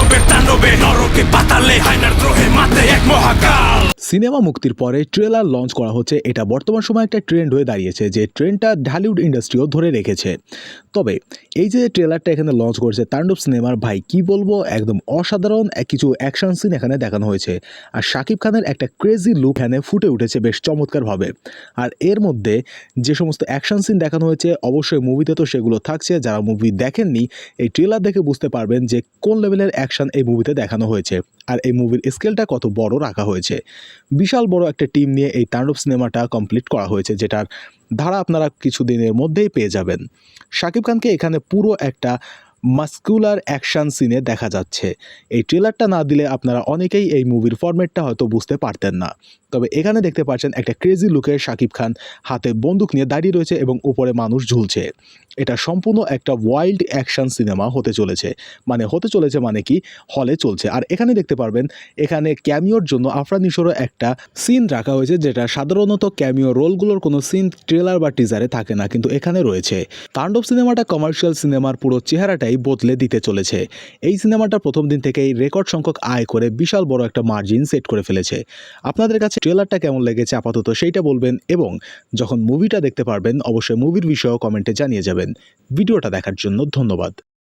দানবের তাণ্ডবে নরকে পাতালে হায়নার দ্রোহে মাতে এক মহাকাল সিনেমা মুক্তির পরে ট্রেলার লঞ্চ করা হচ্ছে। এটা বর্তমান সময়ে একটা ট্রেন্ড হয়ে দাঁড়িয়েছে যে ট্রেন্ডটা ঢালিউড ইন্ডাস্ট্রিও ধরে রেখেছে। তবে এই যে ট্রেলারটা এখানে লঞ্চ করেছে তাণ্ডব সিনেমার ভাই, কি বলব? একদম অসাধারণ কিছু অ্যাকশন সিন এখানে দেখানো হয়েছে। আর শাকিব খানের একটা ক্রেজি লুক এখানে ফুটে উঠেছে বেশ চমৎকারভাবে। আর এর মধ্যে যে সমস্ত অ্যাকশন সিন দেখানো হয়েছে, অবশ্যই মুভিতে তো সেগুলো থাকছে। যারা মুভি দেখেননি, এই ট্রেলার দেখে বুঝতে পারবেন যে কোন লেভেলের অ্যাকশন এই মুভিতে দেখানো হয়েছে। আর এই মুভির স্কেলটা কত বড় রাখা হয়েছে। বিশাল বড় একটা টিম নিয়ে এই তাণ্ডব সিনেমাটা কমপ্লিট করা হয়েছে, যেটার ধারা আপনারা কিছুদিনের মধ্যেই পেয়ে যাবেন। শাকিব খানকে এখানে পুরো একটা মাস্কুলার অ্যাকশন সিনে দেখা যাচ্ছে। এই ট্রেলারটা না দিলে আপনারা অনেকেই এই মুভির ফরম্যাটটা হয়তো বুঝতে পারতেন না। তবে এখানে দেখতে পাচ্ছেন একটা ক্রেজি লুকের শাকিব খান হাতে বন্দুক নিয়ে দাঁড়িয়ে রয়েছে এবং উপরে মানুষ ঝুলছে। এটা সম্পূর্ণ একটা ওয়াইল্ড অ্যাকশন সিনেমা হতে চলেছে। মানে হতে চলেছে মানে কি? হলে চলছে। আর এখানে দেখতে পারবেন, এখানে ক্যামিওর জন্য আফরান নিশোরও একটা সিন রাখা হয়েছে যেটা সাধারণত ক্যামিও রোলগুলোর কোনো সিন ট্রেলার বা টিজারে থাকে না, কিন্তু এখানে রয়েছে। তাণ্ডব সিনেমাটা কমার্শিয়াল সিনেমার পুরো চেহারাটাই বদলে দিতে চলেছে। এই সিনেমাটা প্রথম দিন থেকেই রেকর্ড সংখ্যক আয় করে বিশাল বড় একটা মার্জিন সেট করে ফেলেছে। আপনাদের কাছে ট্রেলারটা কেমন লেগেছে আপাতত সেইটা বলবেন এবং যখন মুভিটা দেখতে পারবেন, অবশ্যই মুভির বিষয়েও কমেন্টে জানিয়ে যাবেন। ভিডিওটা দেখার জন্য ধন্যবাদ।